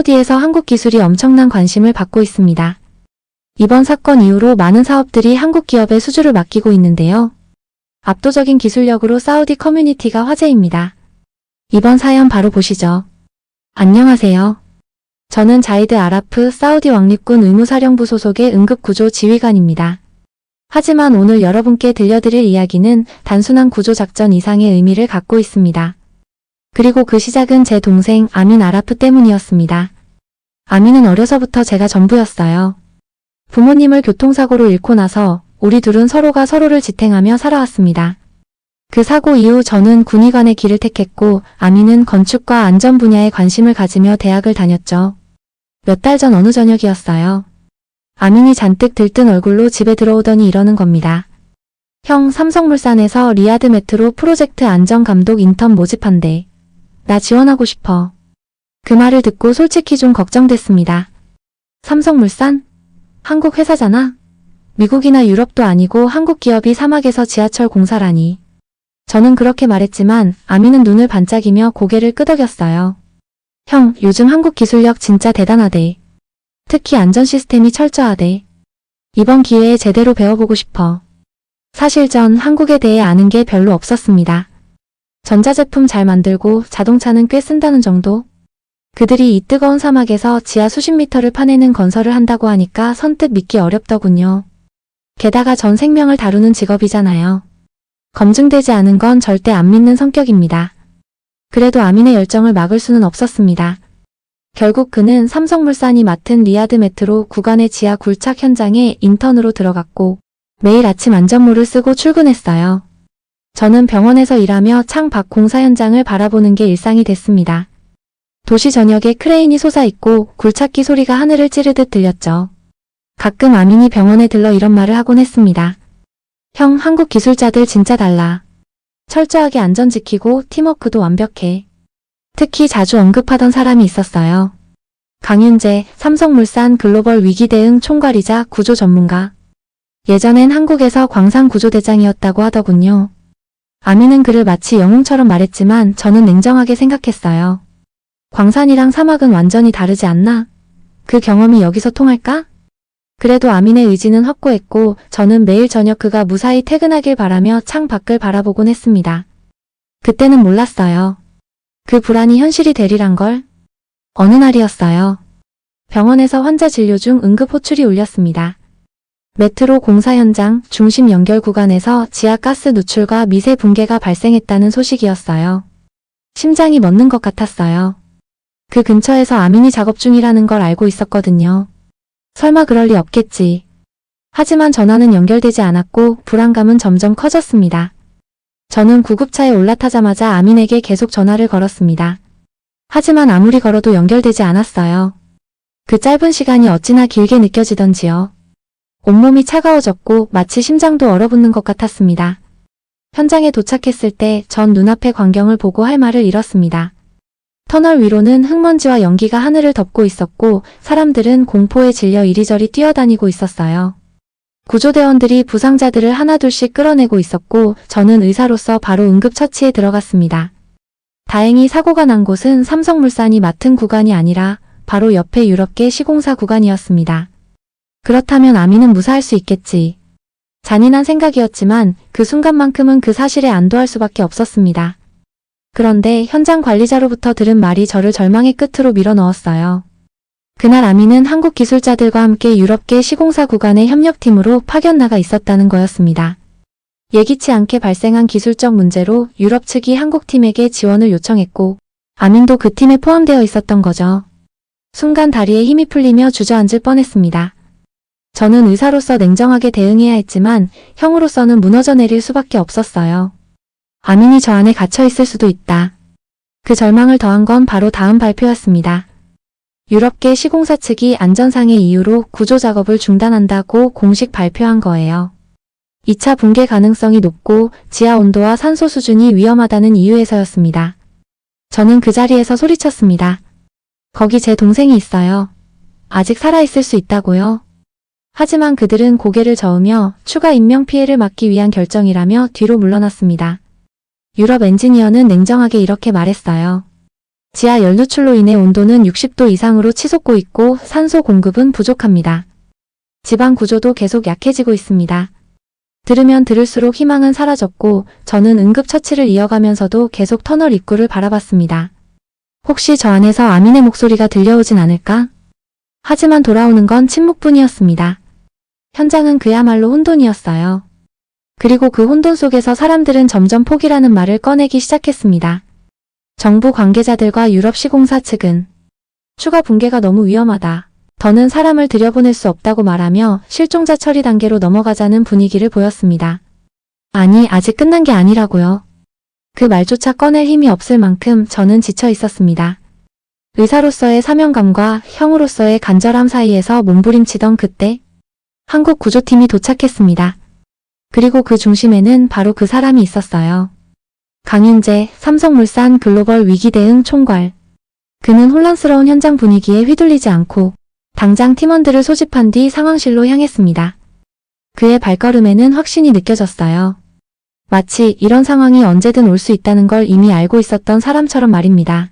사우디에서 한국 기술이 엄청난 관심을 받고 있습니다. 이번 사건 이후로 많은 사업들이 한국 기업에 수주를 맡기고 있는데요. 압도적인 기술력으로 사우디 커뮤니티가 화제입니다. 이번 사연 바로 보시죠. 안녕하세요. 저는 자이드 아라프 사우디 왕립군 의무사령부 소속의 응급구조 지휘관입니다. 하지만 오늘 여러분께 들려드릴 이야기는 단순한 구조작전 이상의 의미를 갖고 있습니다. 그리고 그 시작은 제 동생 아민 아라프 때문이었습니다. 아민은 어려서부터 제가 전부였어요. 부모님을 교통사고로 잃고 나서 우리 둘은 서로가 서로를 지탱하며 살아왔습니다. 그 사고 이후 저는 군의관의 길을 택했고 아민은 건축과 안전 분야에 관심을 가지며 대학을 다녔죠. 몇 달 전 어느 저녁이었어요. 아민이 잔뜩 들뜬 얼굴로 집에 들어오더니 이러는 겁니다. 형 삼성물산에서 리아드 메트로 프로젝트 안전감독 인턴 모집한대. 나 지원하고 싶어. 그 말을 듣고 솔직히 좀 걱정됐습니다. 삼성물산? 한국 회사잖아? 미국이나 유럽도 아니고 한국 기업이 사막에서 지하철 공사라니. 저는 그렇게 말했지만 아미는 눈을 반짝이며 고개를 끄덕였어요. 형, 요즘 한국 기술력 진짜 대단하대. 특히 안전 시스템이 철저하대. 이번 기회에 제대로 배워보고 싶어. 사실 전 한국에 대해 아는 게 별로 없었습니다. 전자제품 잘 만들고 자동차는 꽤 쓴다는 정도? 그들이 이 뜨거운 사막에서 지하 수십 미터를 파내는 건설을 한다고 하니까 선뜻 믿기 어렵더군요. 게다가 전 생명을 다루는 직업이잖아요. 검증되지 않은 건 절대 안 믿는 성격입니다. 그래도 아민의 열정을 막을 수는 없었습니다. 결국 그는 삼성물산이 맡은 리아드 메트로 구간의 지하 굴착 현장에 인턴으로 들어갔고 매일 아침 안전모를 쓰고 출근했어요. 저는 병원에서 일하며 창밖 공사 현장을 바라보는 게 일상이 됐습니다. 도시 전역에 크레인이 솟아있고 굴착기 소리가 하늘을 찌르듯 들렸죠. 가끔 아민이 병원에 들러 이런 말을 하곤 했습니다. 형, 한국 기술자들 진짜 달라. 철저하게 안전 지키고 팀워크도 완벽해. 특히 자주 언급하던 사람이 있었어요. 강윤재, 삼성물산 글로벌 위기 대응 총괄이자 구조 전문가. 예전엔 한국에서 광산 구조대장이었다고 하더군요. 아미는 그를 마치 영웅처럼 말했지만 저는 냉정하게 생각했어요. 광산이랑 사막은 완전히 다르지 않나? 그 경험이 여기서 통할까? 그래도 아민의 의지는 확고했고 저는 매일 저녁 그가 무사히 퇴근하길 바라며 창 밖을 바라보곤 했습니다. 그때는 몰랐어요. 그 불안이 현실이 되리란 걸. 어느 날이었어요. 병원에서 환자 진료 중 응급 호출이 울렸습니다. 메트로 공사 현장 중심 연결 구간에서 지하 가스 누출과 미세 붕괴가 발생했다는 소식이었어요. 심장이 멎는 것 같았어요. 그 근처에서 아민이 작업 중이라는 걸 알고 있었거든요. 설마 그럴 리 없겠지. 하지만 전화는 연결되지 않았고 불안감은 점점 커졌습니다. 저는 구급차에 올라타자마자 아민에게 계속 전화를 걸었습니다. 하지만 아무리 걸어도 연결되지 않았어요. 그 짧은 시간이 어찌나 길게 느껴지던지요. 온몸이 차가워졌고 마치 심장도 얼어붙는 것 같았습니다. 현장에 도착했을 때 전 눈앞의 광경을 보고 할 말을 잃었습니다. 터널 위로는 흙먼지와 연기가 하늘을 덮고 있었고 사람들은 공포에 질려 이리저리 뛰어다니고 있었어요. 구조대원들이 부상자들을 하나둘씩 끌어내고 있었고 저는 의사로서 바로 응급처치에 들어갔습니다. 다행히 사고가 난 곳은 삼성물산이 맡은 구간이 아니라 바로 옆에 유럽계 시공사 구간이었습니다. 그렇다면 아미는 무사할 수 있겠지. 잔인한 생각이었지만 그 순간만큼은 그 사실에 안도할 수밖에 없었습니다. 그런데 현장 관리자로부터 들은 말이 저를 절망의 끝으로 밀어 넣었어요. 그날 아미는 한국 기술자들과 함께 유럽계 시공사 구간의 협력팀으로 파견 나가 있었다는 거였습니다. 예기치 않게 발생한 기술적 문제로 유럽 측이 한국 팀에게 지원을 요청했고 아민도 그 팀에 포함되어 있었던 거죠. 순간 다리에 힘이 풀리며 주저앉을 뻔했습니다. 저는 의사로서 냉정하게 대응해야 했지만 형으로서는 무너져 내릴 수밖에 없었어요. 아민이 저 안에 갇혀 있을 수도 있다. 그 절망을 더한 건 바로 다음 발표였습니다. 유럽계 시공사 측이 안전상의 이유로 구조 작업을 중단한다고 공식 발표한 거예요. 2차 붕괴 가능성이 높고 지하 온도와 산소 수준이 위험하다는 이유에서였습니다. 저는 그 자리에서 소리쳤습니다. 거기 제 동생이 있어요. 아직 살아있을 수 있다고요? 하지만 그들은 고개를 저으며 추가 인명 피해를 막기 위한 결정이라며 뒤로 물러났습니다. 유럽 엔지니어는 냉정하게 이렇게 말했어요. 지하 열 누출로 인해 온도는 60도 이상으로 치솟고 있고 산소 공급은 부족합니다. 지방 구조도 계속 약해지고 있습니다. 들으면 들을수록 희망은 사라졌고 저는 응급처치를 이어가면서도 계속 터널 입구를 바라봤습니다. 혹시 저 안에서 아민의 목소리가 들려오진 않을까? 하지만 돌아오는 건 침묵뿐이었습니다. 현장은 그야말로 혼돈이었어요. 그리고 그 혼돈 속에서 사람들은 점점 포기라는 말을 꺼내기 시작했습니다. 정부 관계자들과 유럽 시공사 측은 추가 붕괴가 너무 위험하다. 더는 사람을 들여보낼 수 없다고 말하며 실종자 처리 단계로 넘어가자는 분위기를 보였습니다. 아니, 아직 끝난 게 아니라고요. 그 말조차 꺼낼 힘이 없을 만큼 저는 지쳐 있었습니다. 의사로서의 사명감과 형으로서의 간절함 사이에서 몸부림치던 그때 한국 구조팀이 도착했습니다. 그리고 그 중심에는 바로 그 사람이 있었어요. 강윤재, 삼성물산 글로벌 위기 대응 총괄. 그는 혼란스러운 현장 분위기에 휘둘리지 않고 당장 팀원들을 소집한 뒤 상황실로 향했습니다. 그의 발걸음에는 확신이 느껴졌어요. 마치 이런 상황이 언제든 올 수 있다는 걸 이미 알고 있었던 사람처럼 말입니다.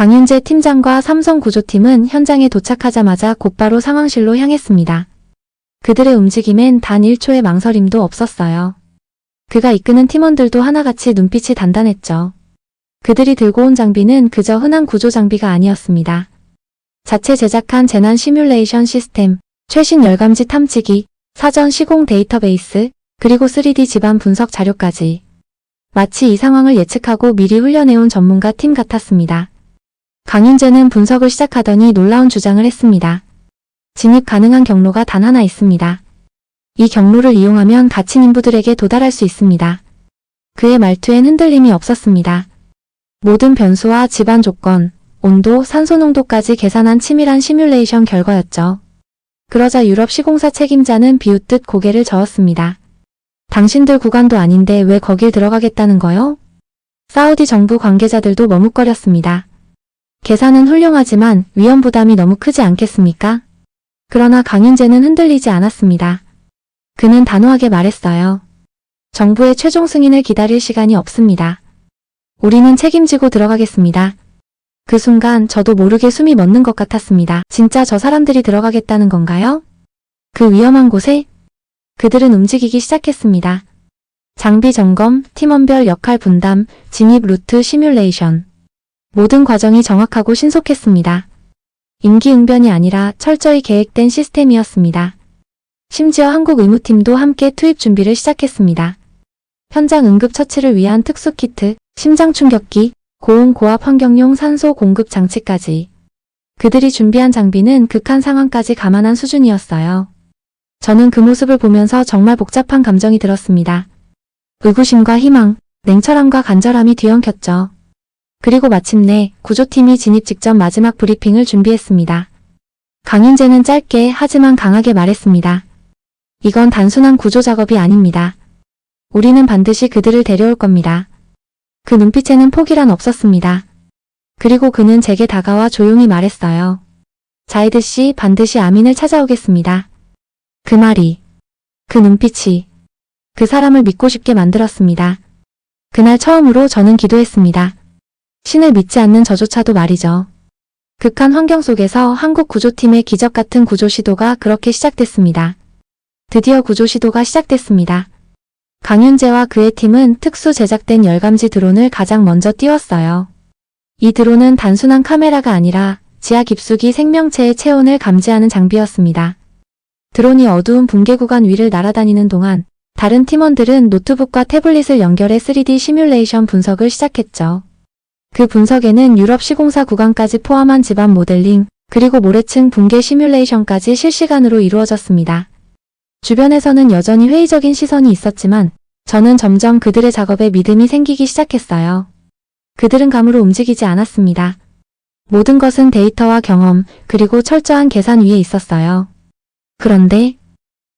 강윤재 팀장과 삼성 구조팀은 현장에 도착하자마자 곧바로 상황실로 향했습니다. 그들의 움직임엔 단 1초의 망설임도 없었어요. 그가 이끄는 팀원들도 하나같이 눈빛이 단단했죠. 그들이 들고 온 장비는 그저 흔한 구조 장비가 아니었습니다. 자체 제작한 재난 시뮬레이션 시스템, 최신 열감지 탐지기, 사전 시공 데이터베이스, 그리고 3D 집안 분석 자료까지. 마치 이 상황을 예측하고 미리 훈련해온 전문가 팀 같았습니다. 강윤재는 분석을 시작하더니 놀라운 주장을 했습니다. 진입 가능한 경로가 단 하나 있습니다. 이 경로를 이용하면 갇힌 인부들에게 도달할 수 있습니다. 그의 말투엔 흔들림이 없었습니다. 모든 변수와 집안 조건, 온도, 산소 농도까지 계산한 치밀한 시뮬레이션 결과였죠. 그러자 유럽 시공사 책임자는 비웃듯 고개를 저었습니다. 당신들 구간도 아닌데 왜 거길 들어가겠다는 거요? 사우디 정부 관계자들도 머뭇거렸습니다. 계산은 훌륭하지만 위험 부담이 너무 크지 않겠습니까? 그러나 강윤재는 흔들리지 않았습니다. 그는 단호하게 말했어요. 정부의 최종 승인을 기다릴 시간이 없습니다. 우리는 책임지고 들어가겠습니다. 그 순간 저도 모르게 숨이 멎는 것 같았습니다. 진짜 저 사람들이 들어가겠다는 건가요? 그 위험한 곳에? 그들은 움직이기 시작했습니다. 장비 점검, 팀원별 역할 분담, 진입 루트 시뮬레이션. 모든 과정이 정확하고 신속했습니다. 임기응변이 아니라 철저히 계획된 시스템이었습니다. 심지어 한국 의무팀도 함께 투입 준비를 시작했습니다. 현장 응급 처치를 위한 특수 키트, 심장 충격기, 고온 고압 환경용 산소 공급 장치까지. 그들이 준비한 장비는 극한 상황까지 감안한 수준이었어요. 저는 그 모습을 보면서 정말 복잡한 감정이 들었습니다. 의구심과 희망, 냉철함과 간절함이 뒤엉켰죠. 그리고 마침내 구조팀이 진입 직전 마지막 브리핑을 준비했습니다. 강윤재는 짧게 하지만 강하게 말했습니다. 이건 단순한 구조 작업이 아닙니다. 우리는 반드시 그들을 데려올 겁니다. 그 눈빛에는 포기란 없었습니다. 그리고 그는 제게 다가와 조용히 말했어요. 자이드 씨 반드시 아민을 찾아오겠습니다. 그 말이, 그 눈빛이, 그 사람을 믿고 싶게 만들었습니다. 그날 처음으로 저는 기도했습니다. 신을 믿지 않는 저조차도 말이죠. 극한 환경 속에서 한국 구조팀의 기적 같은 구조 시도가 그렇게 시작됐습니다. 드디어 구조 시도가 시작됐습니다. 강윤재와 그의 팀은 특수 제작된 열감지 드론을 가장 먼저 띄웠어요. 이 드론은 단순한 카메라가 아니라 지하 깊숙이 생명체의 체온을 감지하는 장비였습니다. 드론이 어두운 붕괴 구간 위를 날아다니는 동안 다른 팀원들은 노트북과 태블릿을 연결해 3D 시뮬레이션 분석을 시작했죠. 그 분석에는 유럽 시공사 구간까지 포함한 집안 모델링, 그리고 모래층 붕괴 시뮬레이션까지 실시간으로 이루어졌습니다. 주변에서는 여전히 회의적인 시선이 있었지만 저는 점점 그들의 작업에 믿음이 생기기 시작했어요. 그들은 감으로 움직이지 않았습니다. 모든 것은 데이터와 경험, 그리고 철저한 계산 위에 있었어요. 그런데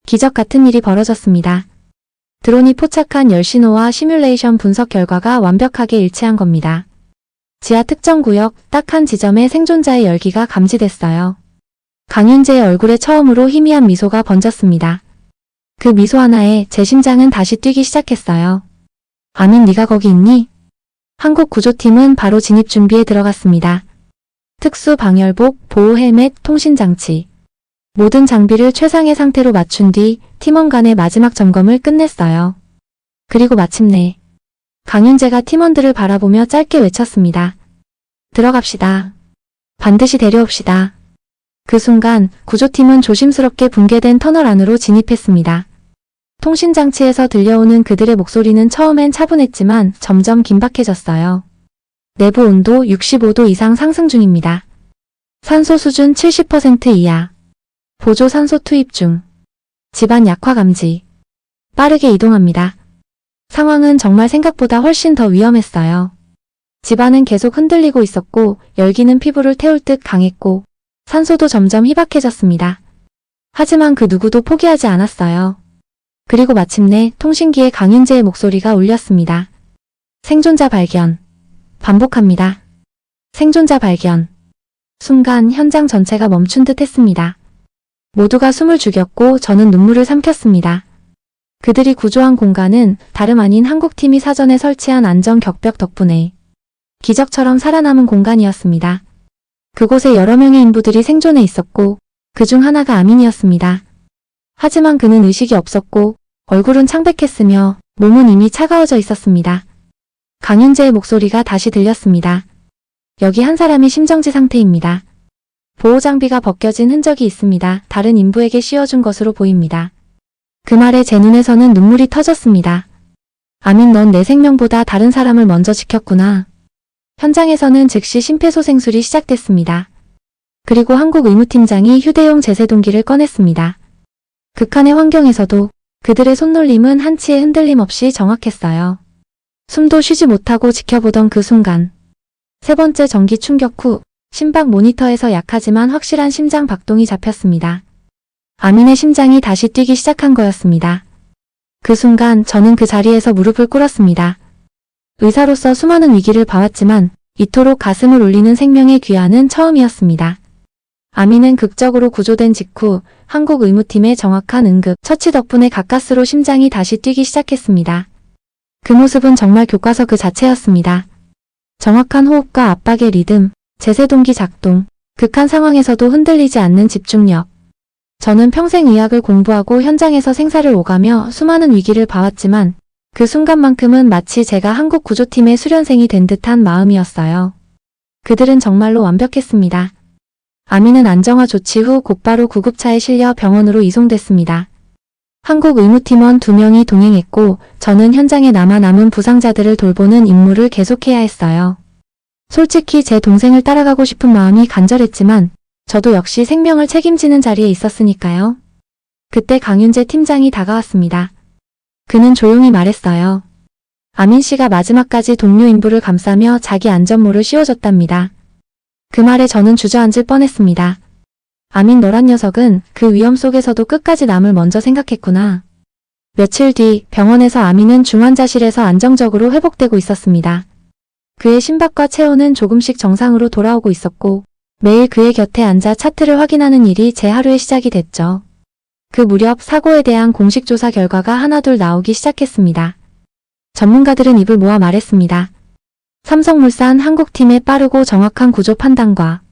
기적 같은 일이 벌어졌습니다. 드론이 포착한 열신호와 시뮬레이션 분석 결과가 완벽하게 일치한 겁니다. 지하 특정 구역 딱 한 지점에 생존자의 열기가 감지됐어요. 강윤재의 얼굴에 처음으로 희미한 미소가 번졌습니다. 그 미소 하나에 제 심장은 다시 뛰기 시작했어요. 아민 네가 거기 있니? 한국 구조팀은 바로 진입 준비에 들어갔습니다. 특수 방열복, 보호 헬멧, 통신 장치. 모든 장비를 최상의 상태로 맞춘 뒤 팀원 간의 마지막 점검을 끝냈어요. 그리고 마침내 강윤재가 팀원들을 바라보며 짧게 외쳤습니다. 들어갑시다. 반드시 데려옵시다. 그 순간 구조팀은 조심스럽게 붕괴된 터널 안으로 진입했습니다. 통신장치에서 들려오는 그들의 목소리는 처음엔 차분했지만 점점 긴박해졌어요. 내부 온도 65도 이상 상승 중입니다. 산소 수준 70% 이하. 보조 산소 투입 중. 집안 약화 감지. 빠르게 이동합니다. 상황은 정말 생각보다 훨씬 더 위험했어요. 집안은 계속 흔들리고 있었고 열기는 피부를 태울 듯 강했고 산소도 점점 희박해졌습니다. 하지만 그 누구도 포기하지 않았어요. 그리고 마침내 통신기에 강윤재의 목소리가 울렸습니다. 생존자 발견. 반복합니다. 생존자 발견. 순간 현장 전체가 멈춘 듯 했습니다. 모두가 숨을 죽였고 저는 눈물을 삼켰습니다. 그들이 구조한 공간은 다름 아닌 한국팀이 사전에 설치한 안전 격벽 덕분에 기적처럼 살아남은 공간이었습니다. 그곳에 여러 명의 인부들이 생존해 있었고 그 중 하나가 아민이었습니다. 하지만 그는 의식이 없었고 얼굴은 창백했으며 몸은 이미 차가워져 있었습니다. 강윤재의 목소리가 다시 들렸습니다. 여기 한 사람이 심정지 상태입니다. 보호 장비가 벗겨진 흔적이 있습니다. 다른 인부에게 씌워준 것으로 보입니다. 그 말에 제 눈에서는 눈물이 터졌습니다. 아민 넌 내 생명보다 다른 사람을 먼저 지켰구나. 현장에서는 즉시 심폐소생술이 시작됐습니다. 그리고 한국 의무팀장이 휴대용 제세동기를 꺼냈습니다. 극한의 환경에서도 그들의 손놀림은 한치의 흔들림 없이 정확했어요. 숨도 쉬지 못하고 지켜보던 그 순간. 세 번째 전기 충격 후 심박 모니터에서 약하지만 확실한 심장 박동이 잡혔습니다. 아민의 심장이 다시 뛰기 시작한 거였습니다. 그 순간 저는 그 자리에서 무릎을 꿇었습니다. 의사로서 수많은 위기를 봐왔지만 이토록 가슴을 울리는 생명의 귀환은 처음이었습니다. 아미는 극적으로 구조된 직후 한국 의무팀의 정확한 응급 처치 덕분에 가까스로 심장이 다시 뛰기 시작했습니다. 그 모습은 정말 교과서 그 자체였습니다. 정확한 호흡과 압박의 리듬, 제세 동기 작동, 극한 상황에서도 흔들리지 않는 집중력. 저는 평생 의학을 공부하고 현장에서 생사를 오가며 수많은 위기를 봐왔지만 그 순간만큼은 마치 제가 한국 구조팀의 수련생이 된 듯한 마음이었어요. 그들은 정말로 완벽했습니다. 아미는 안정화 조치 후 곧바로 구급차에 실려 병원으로 이송됐습니다. 한국 의무팀원 두 명이 동행했고 저는 현장에 남아 남은 부상자들을 돌보는 임무를 계속해야 했어요. 솔직히 제 동생을 따라가고 싶은 마음이 간절했지만 저도 역시 생명을 책임지는 자리에 있었으니까요. 그때 강윤재 팀장이 다가왔습니다. 그는 조용히 말했어요. 아민 씨가 마지막까지 동료 인부를 감싸며 자기 안전모를 씌워줬답니다. 그 말에 저는 주저앉을 뻔했습니다. 아민 너란 녀석은 그 위험 속에서도 끝까지 남을 먼저 생각했구나. 며칠 뒤 병원에서 아민은 중환자실에서 안정적으로 회복되고 있었습니다. 그의 심박과 체온은 조금씩 정상으로 돌아오고 있었고 매일 그의 곁에 앉아 차트를 확인하는 일이 제 하루의 시작이 됐죠. 그 무렵 사고에 대한 공식 조사 결과가 하나둘 나오기 시작했습니다. 전문가들은 입을 모아 말했습니다. 삼성물산 한국팀의 빠르고 정확한 구조 판단과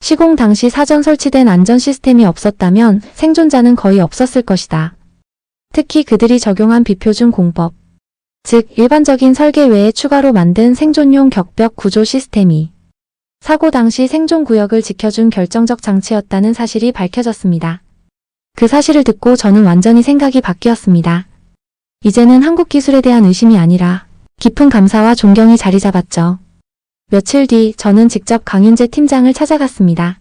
시공 당시 사전 설치된 안전 시스템이 없었다면 생존자는 거의 없었을 것이다. 특히 그들이 적용한 비표준 공법, 즉 일반적인 설계 외에 추가로 만든 생존용 격벽 구조 시스템이 사고 당시 생존 구역을 지켜준 결정적 장치였다는 사실이 밝혀졌습니다. 그 사실을 듣고 저는 완전히 생각이 바뀌었습니다. 이제는 한국 기술에 대한 의심이 아니라 깊은 감사와 존경이 자리 잡았죠. 며칠 뒤 저는 직접 강윤재 팀장을 찾아갔습니다.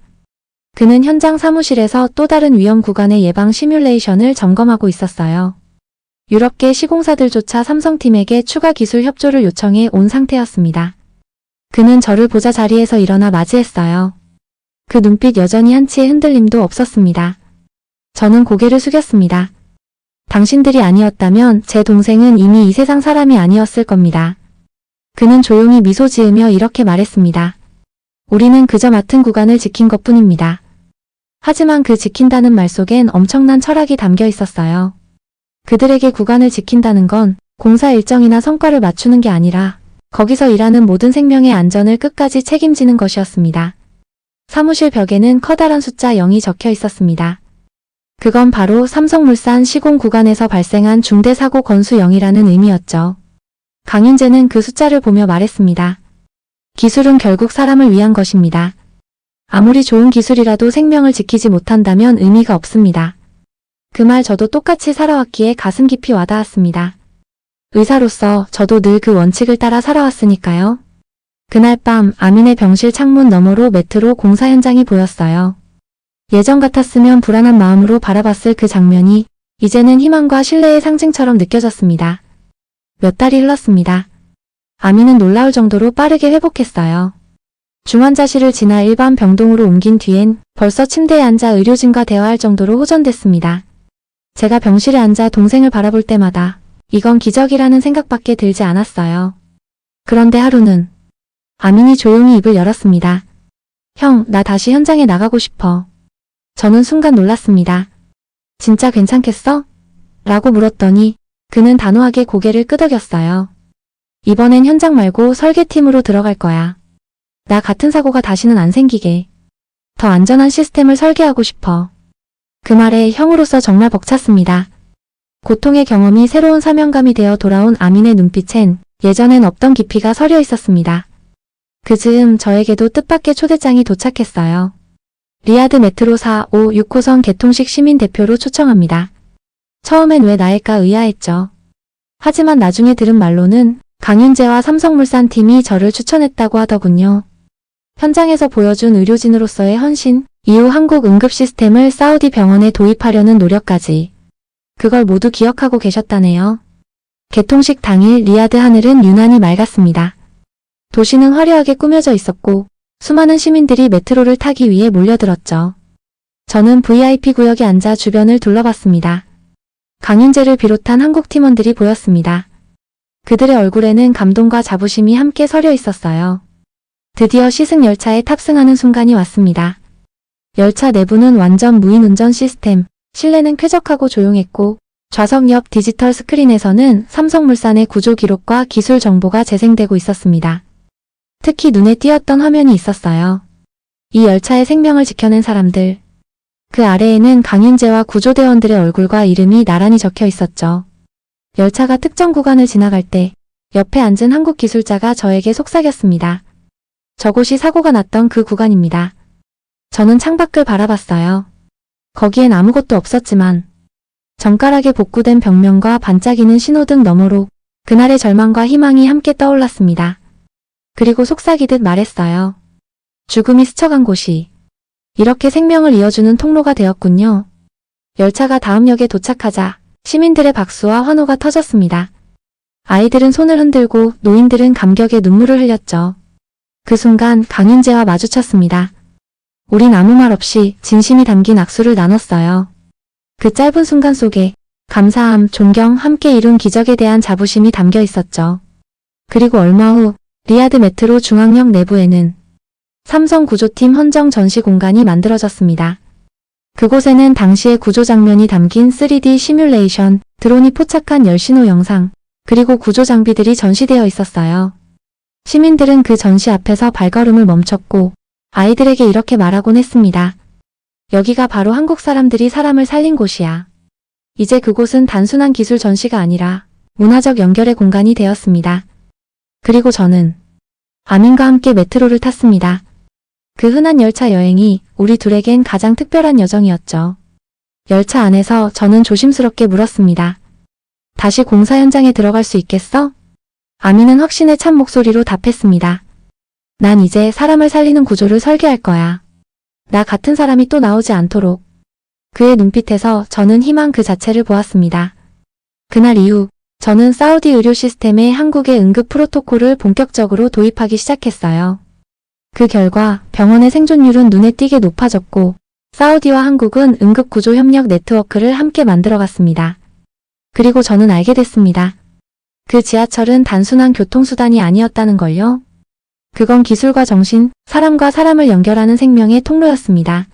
그는 현장 사무실에서 또 다른 위험 구간의 예방 시뮬레이션을 점검하고 있었어요. 유럽계 시공사들조차 삼성팀에게 추가 기술 협조를 요청해 온 상태였습니다. 그는 저를 보자 자리에서 일어나 맞이했어요. 그 눈빛 여전히 한치의 흔들림도 없었습니다. 저는 고개를 숙였습니다. 당신들이 아니었다면 제 동생은 이미 이 세상 사람이 아니었을 겁니다. 그는 조용히 미소 지으며 이렇게 말했습니다. 우리는 그저 맡은 구간을 지킨 것 뿐입니다. 하지만 그 지킨다는 말 속엔 엄청난 철학이 담겨 있었어요. 그들에게 구간을 지킨다는 건 공사 일정이나 성과를 맞추는 게 아니라 거기서 일하는 모든 생명의 안전을 끝까지 책임지는 것이었습니다. 사무실 벽에는 커다란 숫자 0이 적혀 있었습니다. 그건 바로 삼성물산 시공 구간에서 발생한 중대 사고 건수 0이라는 의미였죠. 강윤재는 그 숫자를 보며 말했습니다. 기술은 결국 사람을 위한 것입니다. 아무리 좋은 기술이라도 생명을 지키지 못한다면 의미가 없습니다. 그 말 저도 똑같이 살아왔기에 가슴 깊이 와닿았습니다. 의사로서 저도 늘 그 원칙을 따라 살아왔으니까요. 그날 밤 아민의 병실 창문 너머로 메트로 공사 현장이 보였어요. 예전 같았으면 불안한 마음으로 바라봤을 그 장면이 이제는 희망과 신뢰의 상징처럼 느껴졌습니다. 몇 달이 흘렀습니다. 아미는 놀라울 정도로 빠르게 회복했어요. 중환자실을 지나 일반 병동으로 옮긴 뒤엔 벌써 침대에 앉아 의료진과 대화할 정도로 호전됐습니다. 제가 병실에 앉아 동생을 바라볼 때마다 이건 기적이라는 생각밖에 들지 않았어요. 그런데 하루는 아민이 조용히 입을 열었습니다. 형, 나 다시 현장에 나가고 싶어. 저는 순간 놀랐습니다. 진짜 괜찮겠어? 라고 물었더니 그는 단호하게 고개를 끄덕였어요. 이번엔 현장 말고 설계팀으로 들어갈 거야. 나 같은 사고가 다시는 안 생기게. 더 안전한 시스템을 설계하고 싶어. 그 말에 형으로서 정말 벅찼습니다. 고통의 경험이 새로운 사명감이 되어 돌아온 아민의 눈빛엔 예전엔 없던 깊이가 서려 있었습니다. 그 즈음 저에게도 뜻밖의 초대장이 도착했어요. 리아드 메트로 4, 5, 6 호선 개통식 시민 대표로 초청합니다. 처음엔 왜 나일까 의아했죠. 하지만 나중에 들은 말로는 강윤재와 삼성물산 팀이 저를 추천했다고 하더군요. 현장에서 보여준 의료진으로서의 헌신, 이후 한국 응급 시스템을 사우디 병원에 도입하려는 노력까지. 그걸 모두 기억하고 계셨다네요. 개통식 당일 리아드 하늘은 유난히 맑았습니다. 도시는 화려하게 꾸며져 있었고 수많은 시민들이 메트로를 타기 위해 몰려들었죠. 저는 VIP 구역에 앉아 주변을 둘러봤습니다. 강윤재를 비롯한 한국 팀원들이 보였습니다. 그들의 얼굴에는 감동과 자부심이 함께 서려 있었어요. 드디어 시승 열차에 탑승하는 순간이 왔습니다. 열차 내부는 완전 무인 운전 시스템, 실내는 쾌적하고 조용했고 좌석 옆 디지털 스크린에서는 삼성물산의 구조 기록과 기술 정보가 재생되고 있었습니다. 특히 눈에 띄었던 화면이 있었어요. 이 열차의 생명을 지켜낸 사람들. 그 아래에는 강윤재와 구조대원들의 얼굴과 이름이 나란히 적혀 있었죠. 열차가 특정 구간을 지나갈 때 옆에 앉은 한국 기술자가 저에게 속삭였습니다. 저곳이 사고가 났던 그 구간입니다. 저는 창밖을 바라봤어요. 거기엔 아무것도 없었지만 정갈하게 복구된 벽면과 반짝이는 신호등 너머로 그날의 절망과 희망이 함께 떠올랐습니다. 그리고 속삭이듯 말했어요. 죽음이 스쳐간 곳이 이렇게 생명을 이어주는 통로가 되었군요. 열차가 다음 역에 도착하자 시민들의 박수와 환호가 터졌습니다. 아이들은 손을 흔들고 노인들은 감격에 눈물을 흘렸죠. 그 순간 강윤재와 마주쳤습니다. 우린 아무 말 없이 진심이 담긴 악수를 나눴어요. 그 짧은 순간 속에 감사함, 존경, 함께 이룬 기적에 대한 자부심이 담겨 있었죠. 그리고 얼마 후 리아드 메트로 중앙역 내부에는 삼성 구조팀 헌정 전시 공간이 만들어졌습니다. 그곳에는 당시의 구조 장면이 담긴 3D 시뮬레이션, 드론이 포착한 열신호 영상, 그리고 구조 장비들이 전시되어 있었어요. 시민들은 그 전시 앞에서 발걸음을 멈췄고 아이들에게 이렇게 말하곤 했습니다. 여기가 바로 한국 사람들이 사람을 살린 곳이야. 이제 그곳은 단순한 기술 전시가 아니라 문화적 연결의 공간이 되었습니다. 그리고 저는 아민과 함께 메트로를 탔습니다. 그 흔한 열차 여행이 우리 둘에겐 가장 특별한 여정이었죠. 열차 안에서 저는 조심스럽게 물었습니다. 다시 공사 현장에 들어갈 수 있겠어? 아민은 확신에 찬 목소리로 답했습니다. 난 이제 사람을 살리는 구조를 설계할 거야. 나 같은 사람이 또 나오지 않도록. 그의 눈빛에서 저는 희망 그 자체를 보았습니다. 그날 이후 저는 사우디 의료 시스템에 한국의 응급 프로토콜을 본격적으로 도입하기 시작했어요. 그 결과 병원의 생존율은 눈에 띄게 높아졌고 사우디와 한국은 응급 구조 협력 네트워크를 함께 만들어갔습니다. 그리고 저는 알게 됐습니다. 그 지하철은 단순한 교통수단이 아니었다는 걸요. 그건 기술과 정신, 사람과 사람을 연결하는 생명의 통로였습니다.